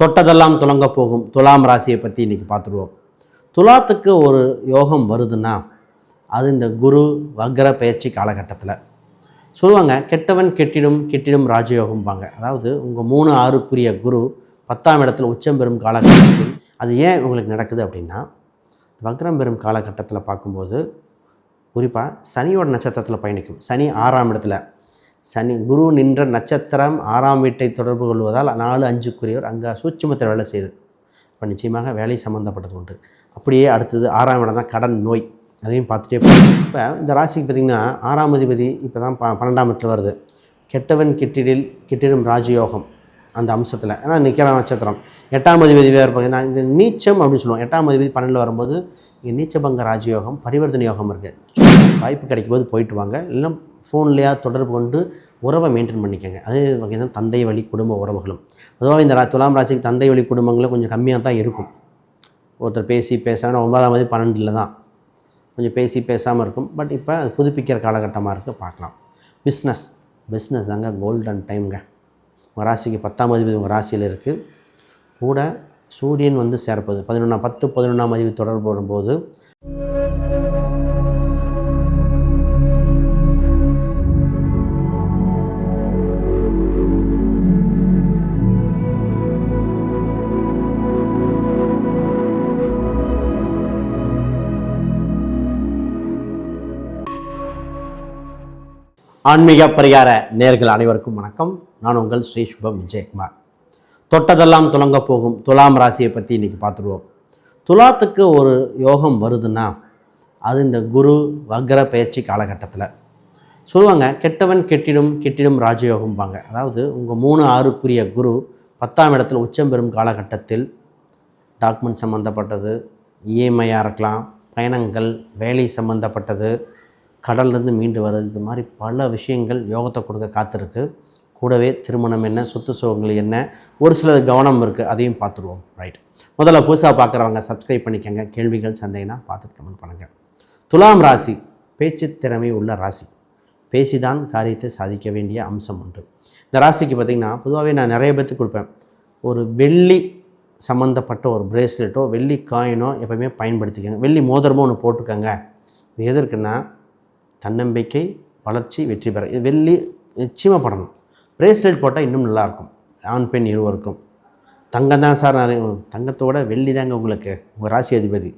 தொட்டதெல்லாம் துலங்க போகும். துலாம் ராசியை பற்றி இன்றைக்கி பார்த்துருவோம். துலாத்துக்கு ஒரு யோகம் வருதுன்னா அது இந்த குரு வக்ர பயிற்சி காலகட்டத்தில். சொல்லுவாங்க கெட்டவன் கெட்டிடும் கெட்டிடும் ராஜயோகம்பாங்க. அதாவது உங்கள் மூணு ஆறுக்குரிய குரு பத்தாம் இடத்துல உச்சம் பெறும் காலகட்டத்தில் அது ஏன் உங்களுக்கு நடக்குது அப்படின்னா வக்ரம் பெறும் காலகட்டத்தில் பார்க்கும்போது குறிப்பாக சனியோட நட்சத்திரத்தில் பயணிக்கும். சனி ஆறாம் இடத்துல சனி குரு நின்ற நட்சத்திரம் ஆறாம் வீட்டை தொடர்பு கொள்வதால் நாலு அஞ்சுக்குரியவர் அங்கே சூட்சமத்தில் வேலை செய்யுது இப்போ நிச்சயமாக வேலை சம்மந்தப்பட்டது உண்டு. அப்படியே அடுத்தது ஆறாம் இடம் தான் கடன் நோய். அதையும் பார்த்துட்டே போகும் இப்போ இந்த ராசிக்கு பார்த்திங்கன்னா ஆறாம் அதிபதி இப்போ தான் ப பன்னெண்டாம் இடத்துல வருது. கெட்டவன் கிட்டிடில் கிட்டிடும் ராஜயோகம் அந்த அம்சத்தில். ஏன்னா நிற்கிற நட்சத்திரம். எட்டாம் அதிபதி வேறு பார்த்தீங்கன்னா இந்த நீச்சம் அப்படின்னு சொல்லுவோம். எட்டாம் அதிபதி பன்னெண்டில் வரும்போது இங்கே நீச்சபங்க ராஜயோகம் பரிவர்த்தனை யோகம் இருக்குது வாய்ப்பு கிடைக்கும் போது போயிட்டு வாங்க. இல்லைன்னா ஃபோன்லேயா தொடர்பு கொண்டு உறவை மெயின்டைன் பண்ணிக்கோங்க. அது வகை தான் தந்தை வழி குடும்ப உறவுகளும். பொதுவாக இந்த ரா- துலாம் ராசிக்கு தந்தை வழி குடும்பங்களும் கொஞ்சம் கம்மியாக தான் இருக்கும். ஒருத்தர் பேசி பேசாமல் ஒன்பதாம் தேதி பன்னெண்டில் தான் கொஞ்சம் பேசி பேசாமல் இருக்கும். பட் இப்போ அது புதுப்பிக்கிற காலகட்டமாக இருக்குது பார்க்கலாம். பிஸ்னஸ் பிஸ்னஸ் தாங்க கோல்டன் டைம்ங்க உங்கள் ராசிக்கு பத்தாம் அதிபதி உங்கள் ராசியில் இருக்குது கூட சூரியன் வந்து சேர்ப்பது. பதினொன்றாம் பத்து பதினொன்றாம் அதிபதி தொடர்பு வரும்போது ஆன்மீக பரிகார நேர்கள் அனைவருக்கும் வணக்கம். நான் உங்கள் ஸ்ரீ சுபம் விஜயகுமார். தொட்டதெல்லாம் துலங்க போகும் துலாம் ராசியை பற்றி இன்றைக்கி பார்த்துருவோம். துலாத்துக்கு ஒரு யோகம் வருதுன்னா அது இந்த குரு வக்ர பயிற்சி காலகட்டத்தில். சொல்லுவாங்க கெட்டவன் கெட்டிடும் கெட்டிடும் ராஜயோகம்பாங்க. அதாவது உங்கள் மூணு ஆறுக்குரிய குரு பத்தாம் இடத்தில் உச்சம் பெறும் காலகட்டத்தில் டாக்குமெண்ட் சம்மந்தப்பட்டது இஎம்ஐயாக இருக்கலாம் பயணங்கள் வேலை சம்மந்தப்பட்டது கடல்லேருந்து மீண்டு வர்றது. இது மாதிரி பல விஷயங்கள் யோகத்தை கொடுக்க காத்திருக்கு. கூடவே திருமணம் என்ன சொத்து சுகங்கள் என்ன ஒரு சிலது கவனம் இருக்குது அதையும் பார்த்துருவோம். ரைட் முதல்ல புதுசாக பார்க்குறவங்க சப்ஸ்கிரைப் பண்ணிக்கோங்க. கேள்விகள் சந்தேகம்னா பார்த்துட்டு கமெண்ட் பண்ணுங்கள் துலாம் ராசி பேச்சு திறமை உள்ள ராசி. பேசிதான் காரியத்தை சாதிக்க வேண்டிய அம்சம் உண்டு இந்த ராசிக்கு பார்த்திங்கன்னா பொதுவாகவே நான் நிறைய பேர்த்துக்கு கொடுப்பேன். ஒரு வெள்ளி சம்மந்தப்பட்ட ஒரு பிரேஸ்லெட்டோ வெள்ளி காயினோ எப்போயுமே பயன்படுத்திக்கோங்க. வெள்ளி மோதிரமோ ஒன்று போட்டுக்கோங்க இது எதற்குன்னா தன்னம்பிக்கை வளர்ச்சி வெற்றி பெற. இது வெள்ளி நிச்சயமாக படணும் பிரேஸ்லெட் போட்டால் இன்னும் நல்லாயிருக்கும். ஆண் பெண் இருவருக்கும். தங்கம் தான் சார் நிறைய தங்கத்தோட வெள்ளி தாங்க உங்களுக்கு உங்கள் ராசி அதிபதி.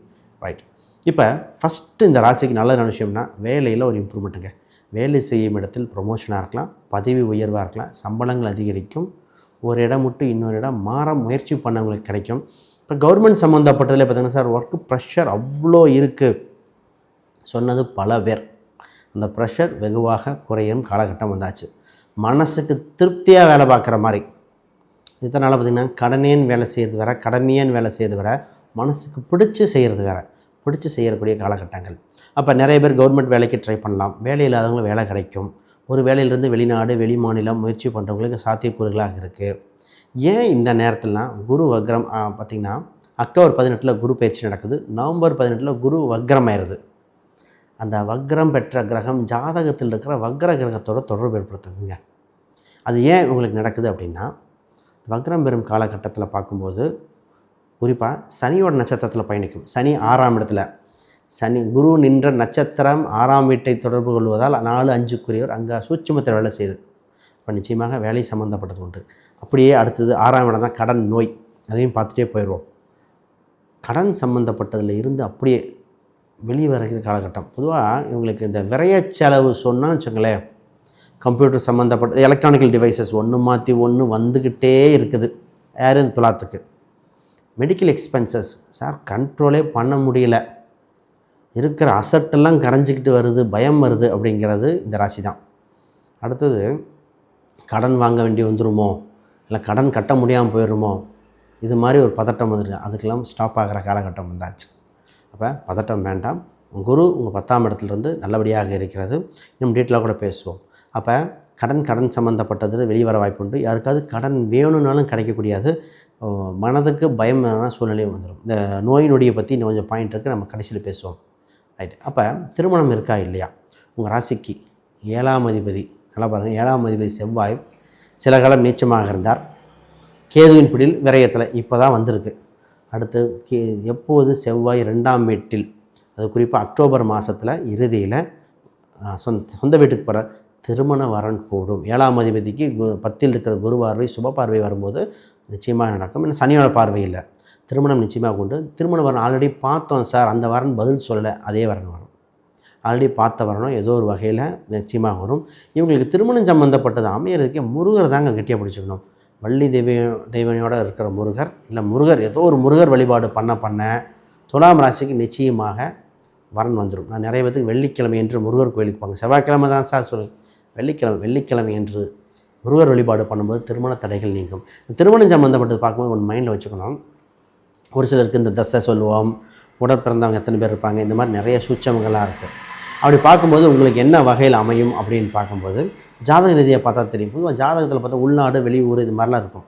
ரைட் இப்போ ஃபஸ்ட்டு இந்த ராசிக்கு நல்ல விஷயம்னா வேலையில் ஒரு இம்ப்ரூவ்மெண்ட்டுங்க வேலை செய்யும் இடத்தில் ப்ரொமோஷனாக இருக்கலாம் பதவி உயர்வாக இருக்கலாம் சம்பளங்கள் அதிகரிக்கும். ஒரு இடம் விட்டு இன்னொரு இடம் மாற முயற்சி பண்ணவங்களுக்கு கிடைக்கும். இப்போ கவர்மெண்ட் சம்மந்தப்பட்டதில் பார்த்தீங்கன்னா சார் ஒர்க்கு ப்ரெஷர் அவ்வளோ இருக்குது சொன்னது பல பேர். அந்த ப்ரெஷர் வெகுவாக குறையும் காலகட்டம் வந்தாச்சு. மனசுக்கு திருப்தியாக வேலை பார்க்குற மாதிரி. இதனால் பார்த்திங்கன்னா கடனேன்னு வேலை செய்கிறது வேற கடமையேன்னு வேலை செய்கிறது வேற மனசுக்கு பிடிச்சி செய்கிறது வேற பிடிச்சி செய்யக்கூடிய காலகட்டங்கள். அப்போ நிறைய பேர் கவர்மெண்ட் வேலைக்கு ட்ரை பண்ணலாம். வேலை இல்லாதவங்களுக்கு வேலை கிடைக்கும். ஒரு வேலையிலேருந்து வெளிநாடு வெளி மாநிலம் முயற்சி பண்ணுறவங்களுக்கு சாத்தியக்கூறுகளாக இருக்குது ஏன் இந்த நேரத்திலலாம் குரு வக்ரம் பார்த்திங்கன்னா அக்டோபர் பதினெட்டில் குரு பயிற்சி நடக்குது. நவம்பர் பதினெட்டில் குரு வக்ரம் ஆயிடுது அந்த வக்ரம் பெற்ற கிரகம் ஜாதகத்தில் இருக்கிற வக்ர கிரகத்தோட தொடர்பு ஏற்படுத்துதுங்க. அது ஏன் உங்களுக்கு நடக்குது அப்படின்னா வக்ரம் பெறும் காலகட்டத்தில் பார்க்கும்போது குறிப்பாக சனியோட நட்சத்திரத்தில் பயணிக்கும். சனி ஆறாம் இடத்துல. சனி குரு நின்ற நட்சத்திரம் ஆறாம் வீட்டை தொடர்பு கொள்வதால் நாலு அஞ்சுக்குரியவர் அங்கே சூட்சமத்தில் வேலை செய்யுது இப்போ நிச்சயமாக வேலை சம்மந்தப்பட்டது உண்டு. அப்படியே அடுத்தது ஆறாம் இடம் தான் கடன் நோய். அதையும் பார்த்துட்டே போயிடுவோம். கடன் சம்மந்தப்பட்டதில் இருந்து அப்படியே வெளியே வரைக்கிற காலகட்டம். பொதுவாக இவங்களுக்கு இந்த விரைய செலவு சொன்னால் வச்சுங்களேன் கம்ப்யூட்டர் சம்மந்தப்பட்ட எலக்ட்ரானிக்கல் டிவைசஸ் ஒன்று மாற்றி ஒன்று வந்துக்கிட்டே இருக்குது. யார்? இந்த துலாத்துக்கு. மெடிக்கல் எக்ஸ்பென்சஸ் சார் கண்ட்ரோலே பண்ண முடியல. இருக்கிற அசட்டெல்லாம் கரைஞ்சிக்கிட்டு வருது பயம் வருது அப்படிங்கிறது இந்த ராசி தான் அடுத்தது கடன் வாங்க வேண்டி வந்துருமோ? இல்லை கடன் கட்ட முடியாமல் போயிடுமோ? இது மாதிரி ஒரு பதட்டம் வந்துருக்கு. அதுக்கெல்லாம் ஸ்டாப் ஆகிற காலகட்டம் வந்தாச்சு. அப்போ பதட்டம் வேண்டாம். குரு உங்கள் பத்தாம் இடத்துலேருந்து நல்லபடியாக இருக்கிறது. இன்னும் டீட்டெயிலாக கூட பேசுவோம். அப்போ கடன் கடன் சம்மந்தப்பட்டது வெளியே வர வாய்ப்பு உண்டு. யாருக்காவது கடன் வேணும்னாலும் கிடைக்கக்கூடியது. மனதுக்கு பயமான சூழ்நிலையும் வந்துடும் இந்த நோய் நொடியை பற்றி இன்னும் கொஞ்சம் பாயிண்ட் இருக்குது நம்ம கடைசியில் பேசுவோம். ரைட் அப்போ திருமணம் இருக்கா இல்லையா? உங்கள் ராசிக்கு ஏழாம் அதிபதி நல்லா பாருங்கள் ஏழாம் அதிபதி செவ்வாய் சில காலம் நீச்சமாக இருந்தார். கேதுவின் பிடியில் விரயத்தில் இப்போ தான் வந்திருக்கு. அடுத்து எப்போது செவ்வாய் ரெண்டாம் வீட்டில் அது குறிப்பாக அக்டோபர் மாதத்தில் இறுதியில் சொந்த சொந்த வீட்டுக்கு போகிற திருமண வரன் கூடும். ஏழாம் அதிபதிக்கு கு- பத்தில் இருக்கிற குரு பார்வை சுப பார்வை வரும்போது நிச்சயமாக நடக்கும். ஏன்னா சனியோட பார்வை இல்லை. திருமணம் நிச்சயமாக உண்டு. திருமண வரன் ஆல்ரெடி பார்த்தோம் சார் அந்த வரன் பதில் சொல்லலை அதே வரன் வரும். ஆல்ரெடி பார்த்த வரணும் ஏதோ ஒரு வகையில் நிச்சயமாக வரும். இவங்களுக்கு திருமணம் சம்மந்தப்பட்டது அமையறதுக்கே முருகர் தாங்க கெட்டியாக பிடிச்சிக்கணும் வள்ளி தெய்வ தெய்வனையோடு இருக்கிற முருகர் இல்லை முருகர் ஏதோ ஒரு முருகர் வழிபாடு பண்ண பண்ண துலாம் ராசிக்கு நிச்சயமாக வரன் வந்துடும் நான் நிறைய பேத்துக்கு வெள்ளிக்கிழமை என்று முருகர் கோயிலுக்கு போங்க செவ்வாய்க்கிழமை தான் சார் சொல்லு. வெள்ளிக்கிழமை வெள்ளிக்கிழமை என்று முருகர் வழிபாடு பண்ணும்போது திருமண தடைகள் நீங்கும். இந்த திருமணம் சம்மந்தப்பட்டது பார்க்கும்போது ஒன்று மைண்டில் வச்சுக்கணும். ஒரு சிலருக்கு இந்த தசை சொல்லுவோம். உடற்பிறந்தவங்க எத்தனை பேர் இருப்பாங்க. இந்த மாதிரி நிறைய சூட்சமங்களாக இருக்குது அப்படி பார்க்கும்போது உங்களுக்கு என்ன வகையில் அமையும் அப்படின்னு பார்க்கும்போது ஜாதக ரீதியாக பார்த்தா தெரியும். பொதுவாக ஜாதகத்தில் பார்த்தா உள்நாடு வெளியூர் இது மாதிரிலாம் இருக்கும்.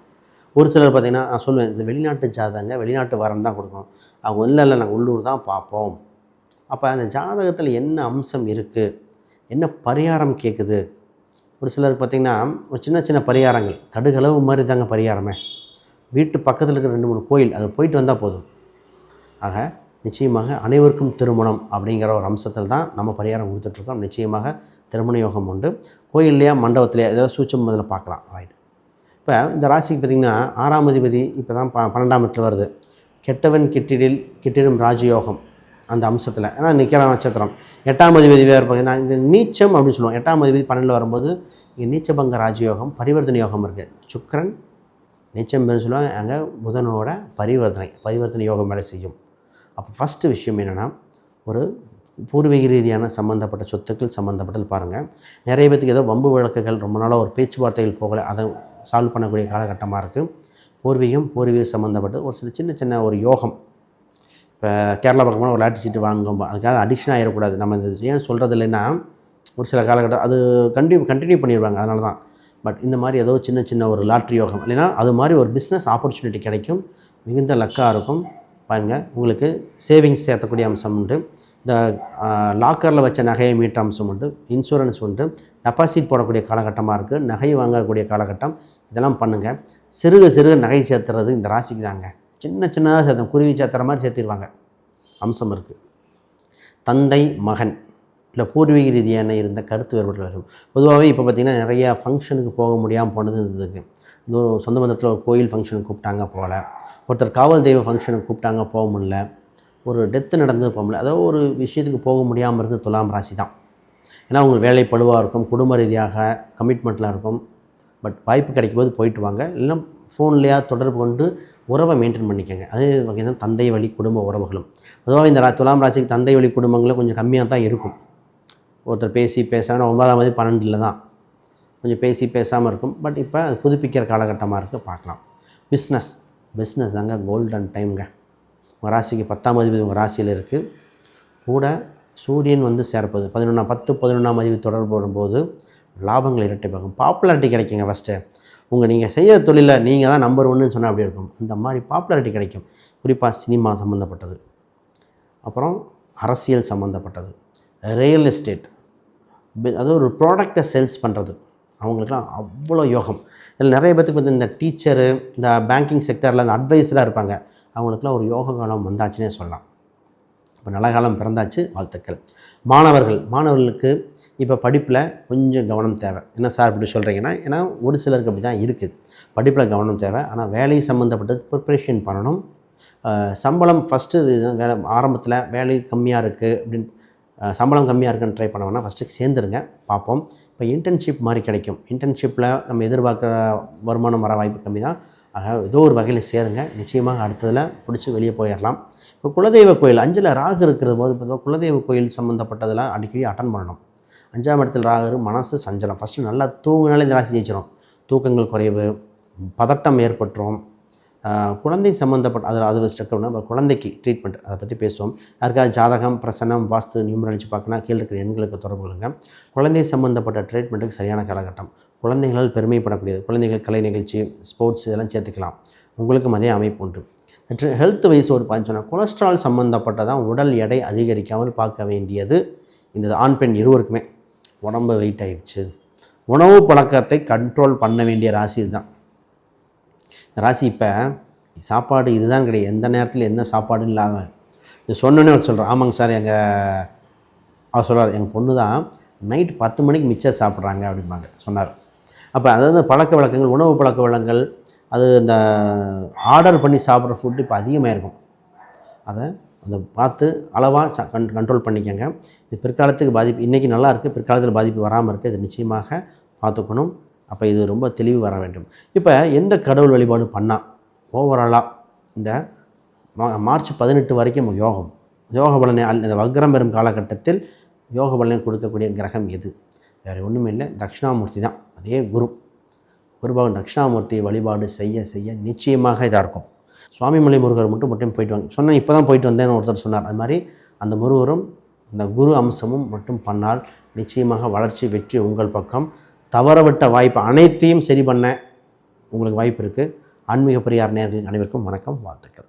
ஒரு சிலர் பார்த்திங்கன்னா நான் சொல்லுவேன் இந்த வெளிநாட்டு ஜாதகங்க வெளிநாட்டு வரம் தான் கொடுக்கணும். அவங்க இல்லை இல்லை நாங்கள் உள்ளூர் தான் பார்ப்போம். அப்போ அந்த ஜாதகத்தில் என்ன அம்சம் இருக்குது என்ன பரிகாரம் கேட்குது ஒரு சிலருக்கு பார்த்திங்கன்னா ஒரு சின்ன சின்ன பரிகாரங்கள். கடுகளவு மாதிரி தாங்க பரிகாரமே. வீட்டு பக்கத்தில் இருக்கிற ரெண்டு மூணு கோயில் அது போயிட்டு வந்தால் போதும். ஆக நிச்சயமாக அனைவருக்கும் திருமணம் அப்படிங்கிற ஒரு அம்சத்தில் தான் நம்ம பரிகாரம் கொடுத்துட்ருக்கோம். நிச்சயமாக திருமண யோகம் உண்டு. கோயில்லையா மண்டபத்திலையா ஏதாவது சூட்சம் முதல்ல பார்க்கலாம். ரைட் இப்போ இந்த ராசிக்கு பார்த்திங்கன்னா ஆறாம் அதிபதி இப்போ தான் ப பன்னெண்டாம் இடத்துல வருது. கெட்டவன் கிட்டிடில் கிட்டிடும் ராஜயோகம் அந்த அம்சத்தில். ஏன்னா நிற்கிற நட்சத்திரம். எட்டாம் அதிபதி வேறு பார்த்தீங்கன்னா இந்த நீச்சம் அப்படின்னு சொல்லுவோம். எட்டாம் அதிபதி பன்னெண்டில் வரும்போது இங்கே நீச்சபங்க ராஜயோகம் பரிவர்த்தனை யோகம் இருக்குது சுக்கிரன் நீச்சம் பேர் சொல்லுவாங்க. அங்கே புதனோட பரிவர்த்தனை பரிவர்த்தனை யோகம் வேலை செய்யும். அப்போ ஃபஸ்ட்டு விஷயம் என்னென்னா ஒரு பூர்வீக ரீதியான சம்மந்தப்பட்ட சொத்துக்கள் சம்மந்தப்பட்டது பாருங்கள் நிறைய பேத்துக்கு ஏதோ வம்பு வழக்குகள் ரொம்ப நாளாக ஒரு பேச்சுவார்த்தைகள் போகலை அதை சால்வ் பண்ணக்கூடிய காலகட்டமாக இருக்குது பூர்வீகம் பூர்வீக சம்மந்தப்பட்டது ஒரு சில சின்ன சின்ன ஒரு யோகம். இப்போ கேரளா பக்கமான ஒரு லாட்டி சீட்டு வாங்கும்போது அதுக்காக அடிஷன் ஆகிடக்கூடாது நம்ம இது ஏன் சொல்கிறது இல்லைன்னா ஒரு சில காலகட்டம் அது கண்டினியூ கண்டினியூ பண்ணிடுவாங்க அதனால தான் பட் இந்த மாதிரி ஏதோ சின்ன சின்ன ஒரு லாட்ரி யோகம் இல்லைன்னா அது மாதிரி ஒரு பிஸ்னஸ் ஆப்பர்ச்சுனிட்டி கிடைக்கும். மிகுந்த லக்காக இருக்கும். பாருங்கள் உங்களுக்கு சேவிங்ஸ் சேர்த்தக்கூடிய அம்சம் உண்டு. இந்த லாக்கரில் வச்ச நகையை மீட்ட அம்சம் உண்டு. இன்சூரன்ஸ் உண்டு. டெபாசிட் போடக்கூடிய காலகட்டமாக இருக்குது நகை வாங்கக்கூடிய காலகட்டம். இதெல்லாம் பண்ணுங்கள் சிறுக சிறுக நகை சேர்த்துறது இந்த ராசிக்கு தாங்க. சின்ன சின்னதாக சேர்த்து குருவி சேர்த்துற மாதிரி சேர்த்திருவாங்க. அம்சம் இருக்குது தந்தை மகன். இல்லை பூர்வீக ரீதியான இருந்த கருத்து வேறுபாடு வரும். பொதுவாகவே இப்போ பார்த்திங்கன்னா நிறையா ஃபங்க்ஷனுக்கு போக முடியாமல் போனது இருந்ததுக்கு சொந்த பந்தத்தில் ஒரு கோயில் ஃபங்க்ஷனுக்கு கூப்பிட்டாங்க போகல ஒருத்தர் காவல் தெய்வ ஃபங்க்ஷனுக்கு கூப்பிட்டாங்க போக முடியல. ஒரு டெத்து நடந்தது போக முடியல. அதாவது ஒரு விஷயத்துக்கு போக முடியாமல் இருந்தது துலாம் ராசி தான். ஏன்னா உங்களுக்கு வேலை பழுவாக இருக்கும் குடும்ப ரீதியாக கமிட்மெண்ட்லாம் இருக்கும். பட் வாய்ப்பு கிடைக்கும் போது போயிட்டு வாங்க. இல்லைன்னா ஃபோன்லேயா தொடர்பு கொண்டு உறவை மெயின்டைன் பண்ணிக்கோங்க. அதே வகை தான் தந்தை வழி குடும்ப உறவுகளும். பொதுவாக இந்த துலாம் ராசிக்கு தந்தை வழி குடும்பங்களும் கொஞ்சம் கம்மியாக தான் இருக்கும். ஒருத்தர் பேசி பேசாமல் ஒன்பதாம் தேதி பன்னெண்டில் தான். கொஞ்சம் பேசி பேசாமல் இருக்கும். பட் இப்போ அது புதுப்பிக்கிற காலகட்டமாக இருக்குது பார்க்கலாம். பிஸ்னஸ் பிஸ்னஸ் தாங்க கோல்டன் டைம்ங்க உங்கள் ராசிக்கு பத்தாம் அதிபதி உங்கள் ராசியில் இருக்குது கூட சூரியன் வந்து சேர்ப்பது. பதினொன்றாம் பத்து பதினொன்றாம் அதிபதி தொடர்பு வரும்போது லாபங்கள் இரட்டிப்பாகும் பாப்புலாரிட்டி கிடைக்குங்க ஃபஸ்ட்டு உங்கள் நீங்கள் செய்கிற தொழிலை நீங்கள் தான் நம்பர் ஒன்றுன்னு சொன்னால் அப்படி இருக்கும். அந்த மாதிரி பாப்புலாரிட்டி கிடைக்கும். குறிப்பாக சினிமா சம்மந்தப்பட்டது அப்புறம் அரசியல் சம்மந்தப்பட்டது ரியல் எஸ்டேட் அது ஒரு ப்ராடக்டை சேல்ஸ் பண்ணுறது அவங்களுக்குலாம் அவ்வளோ யோகம். இதில் நிறைய பேத்துக்கு வந்து இந்த டீச்சரு இந்த பேங்கிங் செக்டரில் அந்த அட்வைஸராக இருப்பாங்க. அவங்களுக்குலாம் ஒரு யோக காலம் வந்தாச்சுன்னே சொல்லலாம். இப்போ நல்ல காலம் பிறந்தாச்சு வாழ்த்துக்கள். மாணவர்கள் மாணவர்களுக்கு இப்போ படிப்பில் கொஞ்சம் கவனம் தேவை. என்ன சார் இப்படி சொல்கிறீங்கன்னா ஏன்னா ஒரு சிலருக்கு அப்படி தான் இருக்குது படிப்பில் கவனம் தேவை ஆனால் வேலை சம்மந்தப்பட்டது ப்ரிப்ரேஷன் பண்ணணும். சம்பளம் ஃபஸ்ட்டு வேலை ஆரம்பத்தில் வேலை கம்மியாக இருக்குது அப்படின்னு சம்பளம் கம்மியாக இருக்குன்னு ட்ரை பண்ண வேணால் ஃபஸ்ட்டு சேர்ந்துருங்க பார்ப்போம். இப்போ இன்டர்ன்ஷிப் மாதிரி கிடைக்கும். இன்டர்ன்ஷிப்பில் நம்ம எதிர்பார்க்குற வருமானம் வர வாய்ப்பு கம்மி தான். ஆக ஏதோ ஒரு வகையில் சேருங்க. நிச்சயமாக அடுத்ததில் பிடிச்சி வெளியே போயிடலாம் இப்போ குலதெய்வ கோயில் அஞ்சில் ராகு இருக்கிற போது பொதுவாக குலதெய்வ கோயில் சம்மந்தப்பட்டதெல்லாம் அடிக்கடி அட்டன் பண்ணணும். அஞ்சாம் இடத்தில் ராகு மனசு சஞ்சலம். ஃபஸ்ட்டு நல்லா தூங்கினாலே இந்த ராசி ஜெயிச்சிடும் தூக்கங்கள் குறைவு பதட்டம் ஏற்பட்டுரும். குழந்தை சம்மந்தப்பட்ட அதில் அது வச்சுருக்கோம்னா குழந்தைக்கு ட்ரீட்மெண்ட் அதை பற்றி பேசுவோம். யாருக்காவது ஜாதகம் பிரசனம் வாஸ்து நியூமரலிச்சு பார்க்கணும் கீழே இருக்கிற எண்களுக்கு தொடர்பு கொள்ளுங்க. குழந்தை சம்மந்தப்பட்ட ட்ரீட்மெண்ட்டுக்கு சரியான காலகட்டம். குழந்தைகளால் பெருமைப்படக்கூடியது. குழந்தைகள் கலை நிகழ்ச்சி ஸ்போர்ட்ஸ் இதெல்லாம் சேர்த்துக்கலாம். உங்களுக்கும் அதே அமைப்பு உண்டு. ஹெல்த் வைஸ் ஒரு பார்த்தோன்னா கொலஸ்ட்ரால் சம்மந்தப்பட்டதான் உடல் எடை அதிகரிக்காமல் பார்க்க வேண்டியது. இந்த ஆண் பெண் இருவருக்குமே. உடம்பு வெயிட் ஆயிடுச்சு. உணவு பழக்கத்தை கண்ட்ரோல் பண்ண வேண்டிய ராசி இதுதான். ராசி இப்போ சாப்பாடு இதுதான் கிடையாது. எந்த நேரத்தில் எந்த சாப்பாடு இல்லாத இது சொன்னோன்னே அவர் சொல்கிறேன் ஆமாங்க சார் எங்கள் அவர் சொல்கிறார் எங்கள் பொண்ணு தான் நைட் பத்து மணிக்கு மிச்சம் சாப்பிட்றாங்க அப்படிம்பாங்க. சொன்னார். அப்போ அதாவது பழக்க வழக்கங்கள் உணவு பழக்க வழக்கங்கள் அது இந்த ஆர்டர் பண்ணி சாப்பிட்ற ஃபுட்டு இப்போ அதிகமாக இருக்கும். அதை அதை பார்த்து அளவாக கண் கண்ட்ரோல் பண்ணிக்கோங்க. இது பிற்காலத்துக்கு பாதிப்பு இன்றைக்கி நல்லா இருக்குது பிற்காலத்தில் பாதிப்பு வராமல் இருக்குது இது நிச்சயமாக பார்த்துக்கணும். அப்போ இது ரொம்ப தெளிவு வர வேண்டும். இப்போ எந்த கடவுள் வழிபாடு பண்ணால் ஓவராலாக இந்த மா- மார்ச் பதினெட்டு வரைக்கும் யோகம். யோக பலனை அல் இந்த வக்ரம் பெறும் காலகட்டத்தில் யோக பலனை கொடுக்கக்கூடிய கிரகம் எது? வேறு ஒன்றும் இல்லை. தட்சிணாமூர்த்தி தான். அதே குரு. குருபகவான் தட்சிணாமூர்த்தி வழிபாடு செய்ய செய்ய நிச்சயமாக இதாக இருக்கும். சுவாமிமலை முருகர் மட்டும் மட்டும் போயிட்டு வாங்க. சொன்னேன் இப்போ தான் போயிட்டு வந்தேன்னு ஒருத்தர் சொன்னார். அது மாதிரி அந்த முருகரும் அந்த குரு அம்சமும் மட்டும் பண்ணால் நிச்சயமாக வளர்ச்சி வெற்றி உங்கள் பக்கம். தவறவிட்ட வாய்ப்பு அனைத்தையும் சரி பண்ண உங்களுக்கு வாய்ப்பு இருக்குது ஆன்மீக பெரியார் நேர்கள் அனைவருக்கும் வணக்கம் வாழ்த்துக்கள்.